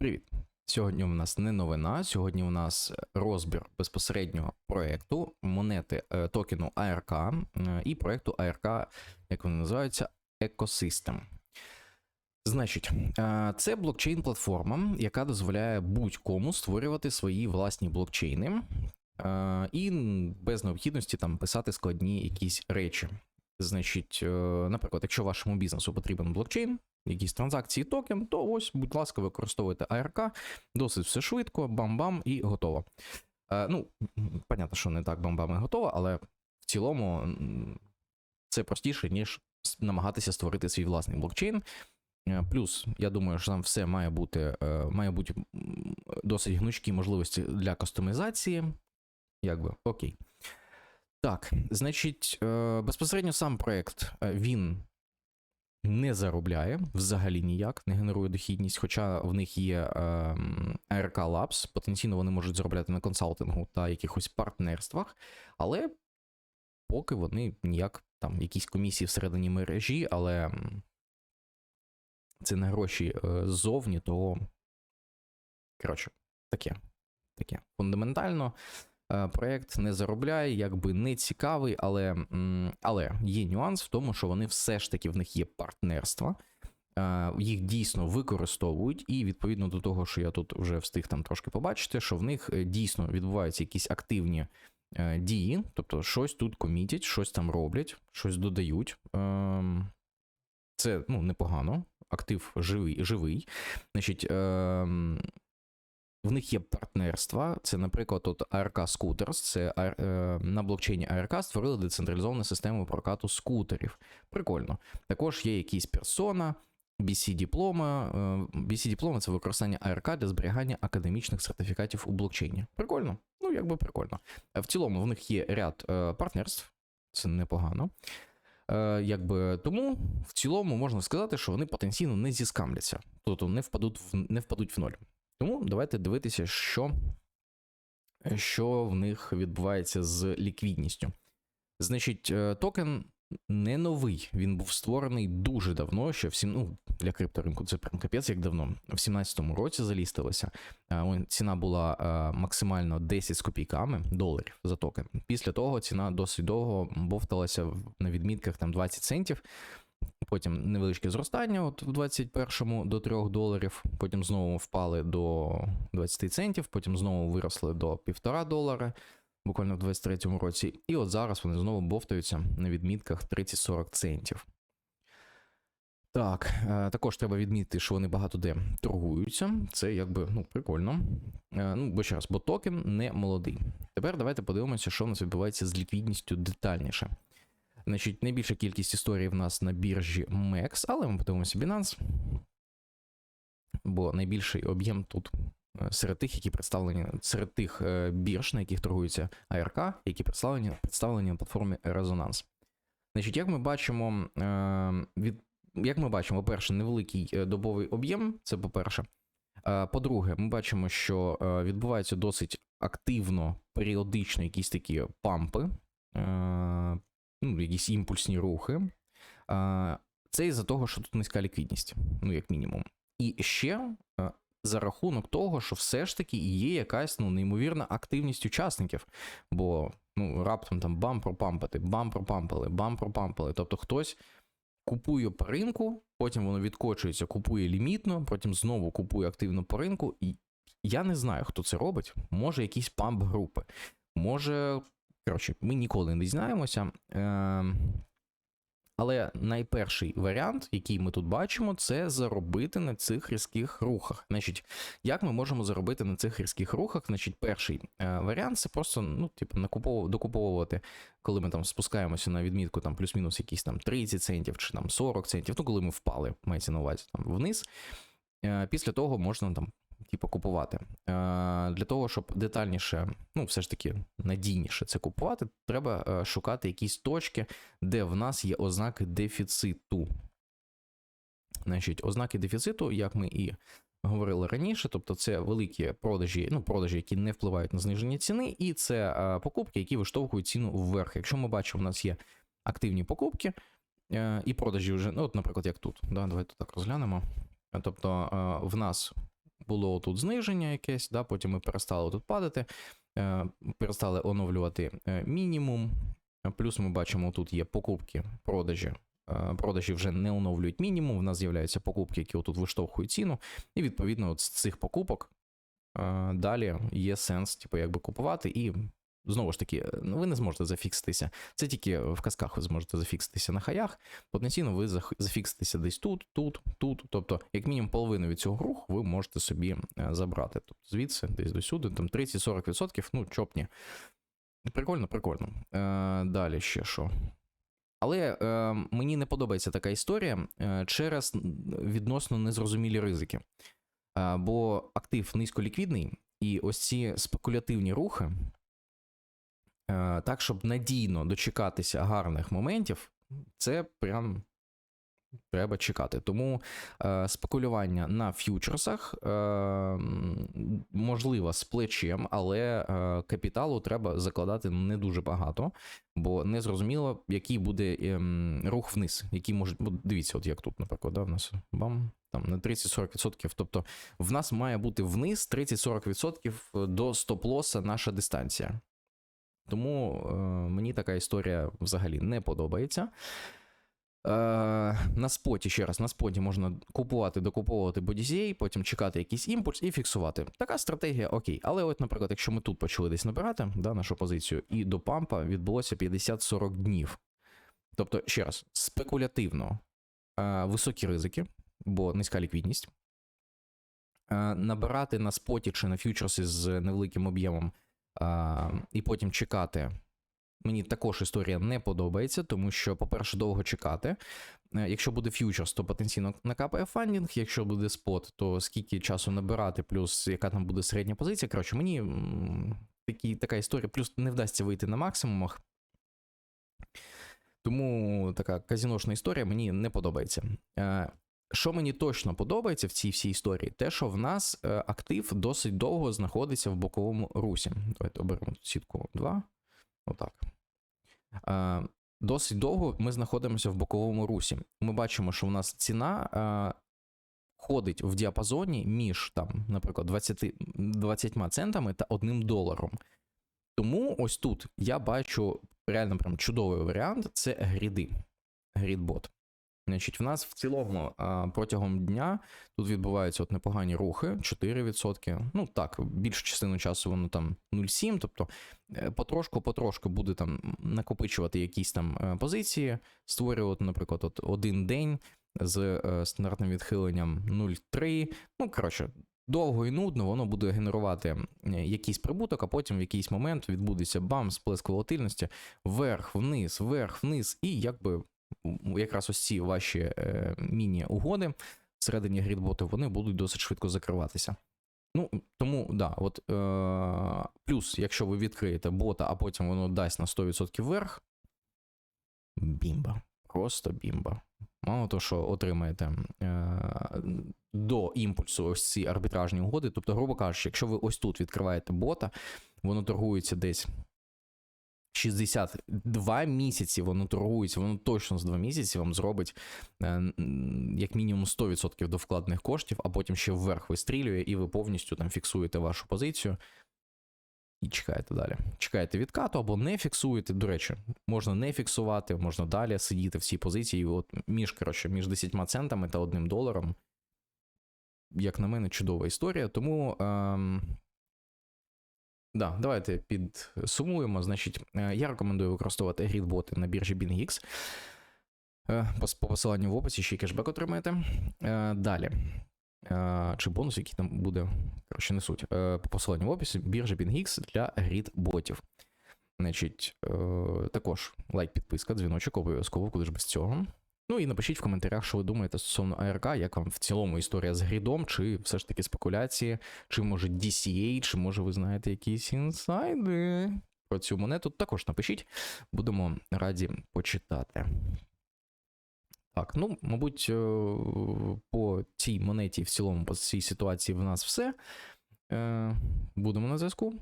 Привіт! Сьогодні у нас не новина. Сьогодні у нас розбір безпосереднього проекту монети е, токену е, і проекту ARK, як вони називаються, Ecosystem. Значить, е, це блокчейн-платформа, яка дозволяє будь-кому створювати свої власні блокчейни е, і без необхідності там писати складні якісь речі. Значить, е, наприклад, якщо вашому бізнесу потрібен блокчейн, якісь транзакції токен, то ось, будь ласка, використовуйте АРК, досить все швидко, бам-бам і готово. Е, ну, понятно, що не так бам-бам і готово, але в цілому це простіше, ніж намагатися створити свій власний блокчейн. Е, Плюс, я думаю, що там все має бути, е, має бути досить гнучкі можливості для кастомізації. Якби окей. Так, значить, е, безпосередньо сам проект він не заробляє взагалі ніяк, не генерує дохідність, хоча в них є е, ARK Labs, потенційно вони можуть заробляти на консалтингу та якихось партнерствах, але поки вони ніяк там якісь комісії всередині мережі, але це не гроші е, ззовні, то коротше, таке. Таке. Фундаментально е, проект не заробляє, якби не цікавий, але, але є нюанс в тому, що вони все ж таки в них є партнерства. е, Їх дійсно використовують, і відповідно до того, що я тут вже встиг там трошки побачити, що в них е, дійсно відбуваються якісь активні дії, тобто щось тут комітять, щось там роблять, щось додають. Ем, Це ну, непогано, актив живий. живий. Значить, ем, в них є партнерства. Це, наприклад, от ARK Scooters, це е, на блокчейні ARK створили децентралізовану систему прокату скутерів. Прикольно. Також є якісь персона, BC диплома. BC диплома це використання ARK для зберігання академічних сертифікатів у блокчейні. Прикольно. Ну, якби прикольно. Е, В цілому в них є ряд е, партнерств, це непогано. Якби, тому в цілому можна сказати, що вони потенційно не зіскамляться, тобто не впадуть в, не впадуть в ноль. Тому давайте дивитися, що, що в них відбувається з ліквідністю. Значить, е, токен не новий, він був створений дуже давно, ще в сім, ну, для крипторинку це прям капець як давно. В 17-му році залістилося. Е, Ціна була е, максимально 10 з копійками доларів за токен. Після того ціна досить довго бовталася на відмітках там 20 центів. Потім невеличке зростання, от в 21-му до 3 доларів, потім знову впали до 20 центів, потім знову виросли до 1,5 долара, буквально в 23-му році. І от зараз вони знову бовтаються на відмітках 30-40 центів. Так, е, також треба відмітити, що вони багато де торгуються. Це якби ну, прикольно. Е, Ну, бо ще раз, бо токен не молодий. Тепер давайте подивимося, що в нас відбувається з ліквідністю детальніше. Значить, найбільша кількість історій в нас на біржі MEX, але ми подивимося Binance. Бо найбільший об'єм тут е, серед тих, які представлені, серед тих е, бірж, на яких торгується ARK, які представлені, представлені на платформі Resonance. Значить, як ми бачимо, е, від, як ми бачимо, по-перше, невеликий добовий об'єм, це по-перше. По-друге, ми бачимо, що відбуваються досить активно, періодично якісь такі пампи, ну, якісь імпульсні рухи. Це із-за того, що тут низька ліквідність, ну, як мінімум. І ще е, за рахунок того, що все ж таки є якась ну, неймовірна активність учасників. Бо ну, раптом там бам пропампати, бам пропампали, бам пропампали. Тобто хтось купує по ринку, потім воно відкочується, купує лімітно, потім знову купує активно по ринку. І я не знаю, хто це робить. Може, якісь памп-групи. Може, коротше, ми ніколи не дізнаємося. Е, але найперший варіант, який ми тут бачимо, це заробити на цих різких рухах. Значить, як ми можемо заробити на цих різких рухах? Значить, перший е, варіант це просто ну, типу, накупов... докуповувати, коли ми там спускаємося на відмітку там плюс-мінус якісь там 30 центів чи там 40 центів, ну коли ми впали, мається на увазі там вниз. Е, після того можна там. Типу, купувати. Е, Для того, щоб детальніше, ну, все ж таки надійніше це купувати, треба е, шукати якісь точки, де в нас є ознаки дефіциту. Значить, ознаки дефіциту, як ми і говорили раніше, тобто це великі продажі, ну, продажі, які не впливають на зниження ціни, і це е, покупки, які виштовхують ціну вверх. Якщо ми бачимо, у нас є активні покупки і продажі вже, ну, от, наприклад, як тут. Да, Давайте так розглянемо. Тобто в нас було тут зниження якесь, да, потім ми перестали тут падати, е, перестали оновлювати е, мінімум. Плюс ми бачимо, тут є покупки, продажі. Е, Продажі вже не оновлюють мінімум. В нас з'являються покупки, які отут виштовхують ціну. І відповідно, от з цих покупок далі є сенс, типу, якби купувати. І знову ж таки, е, ну, ви не зможете зафікситися. Це тільки в казках ви зможете зафікситися на хаях. Потенційно ви зафікситеся десь тут, тут, тут. Тобто, як мінімум, половину від цього руху ви можете собі е, забрати. Тобто звідси, десь до сюди, там 30-40%, ну, чопні. Прикольно, прикольно. Е, далі ще що. Але е, мені не подобається така історія е, через відносно незрозумілі ризики. Е, бо актив низьколіквідний, і ось ці спекулятивні рухи, так, щоб надійно дочекатися гарних моментів, це прям треба чекати. Тому е, спекулювання на ф'ючерсах е, можливо з плечем, але е, капіталу треба закладати не дуже багато, бо не зрозуміло, який буде ем, рух вниз, який може. Дивіться, от як тут, наприклад, да, в нас бам, там на 30-40%. Тобто в нас має бути вниз 30-40% до стоп-лоса наша дистанція. Тому е, мені така історія взагалі не подобається. Е, на споті, ще раз, на споті можна купувати, докуповувати бодізей, потім чекати якийсь імпульс і фіксувати. Така стратегія окей. Але, от, наприклад, якщо ми тут почали десь набирати да, нашу позицію, і до пампа відбулося 50-40 днів. Тобто, ще раз, спекулятивно е, високі ризики, бо низька ліквідність. Е, набирати на споті чи на фьючерсі з невеликим об'ємом а, і потім чекати. Мені також історія не подобається, тому що, по-перше, довго чекати. Е, Якщо буде фьючерс, то потенційно накапає фандінг. Якщо буде спот, то скільки часу набирати, плюс яка там буде середня позиція. Коротше, мені такі, така історія, плюс не вдасться вийти на максимумах. Тому така казіношна історія мені не подобається. Що мені точно подобається в цій всій історії, те, що в нас е, актив досить довго знаходиться в боковому русі. Давайте оберемо сітку 2. Отак. Е, Досить довго ми знаходимося в боковому русі. Ми бачимо, що у нас ціна е, ходить в діапазоні між, там, наприклад, 20, 20 центами та 1 доларом. Тому ось тут я бачу реально прям чудовий варіант це гріди. Грідбот. Значить, в нас в цілому протягом дня тут відбуваються от непогані рухи, 4%. Ну так, більшу частину часу воно там 0,7, тобто е, потрошку-потрошку буде там накопичувати якісь там е, позиції, створювати, наприклад, от один день з е, стандартним відхиленням 0,3. Ну, коротше, довго і нудно, воно буде генерувати е, якийсь прибуток, а потім в якийсь момент відбудеться бам, сплеск волатильності, вверх, вниз, вверх, вниз, і якби якраз ось ці ваші е, міні-угоди всередині грідботу, вони будуть досить швидко закриватися. Ну, тому, да, от, е, плюс, якщо ви відкриєте бота, а потім воно дасть на 100% вверх, бімба. Просто бімба. Мало того, що отримаєте е, до імпульсу ось ці арбітражні угоди. Тобто, грубо кажучи, якщо ви ось тут відкриваєте бота, воно торгується десь 62 місяці, воно торгується, воно точно з 2 місяці вам зробить е, як мінімум 100% до вкладених коштів, а потім ще вверх вистрілює, і ви повністю там фіксуєте вашу позицію. І чекаєте далі. Чекаєте відкату або не фіксуєте. До речі, можна не фіксувати, можна далі сидіти в цій позиції. От між, коротше, між 10 центами та 1 доларом. Як на мене, чудова історія. Тому. Ем... Да, давайте підсумуємо. Значить, е, я рекомендую використовувати грідботи на біржі BingX. Е, По по посиланню в описі ще й кешбек отримаєте. Е, Далі. Е, Чи бонус, який там буде. Коротше, не суть. Е, По посиланню в описі біржа BingX для грід-ботів. Значить, е, також лайк, підписка, дзвіночок, обов'язково, куди ж без цього. Ну і напишіть в коментарях, що ви думаєте стосовно АРК, як вам в цілому історія з грідом, чи все ж таки спекуляції, чи може DCA, чи може ви знаєте якісь інсайди про цю монету. Також напишіть, будемо раді почитати. Так, ну, мабуть, е, по цій монеті в цілому, по цій ситуації в нас все. Е, Будемо на зв'язку.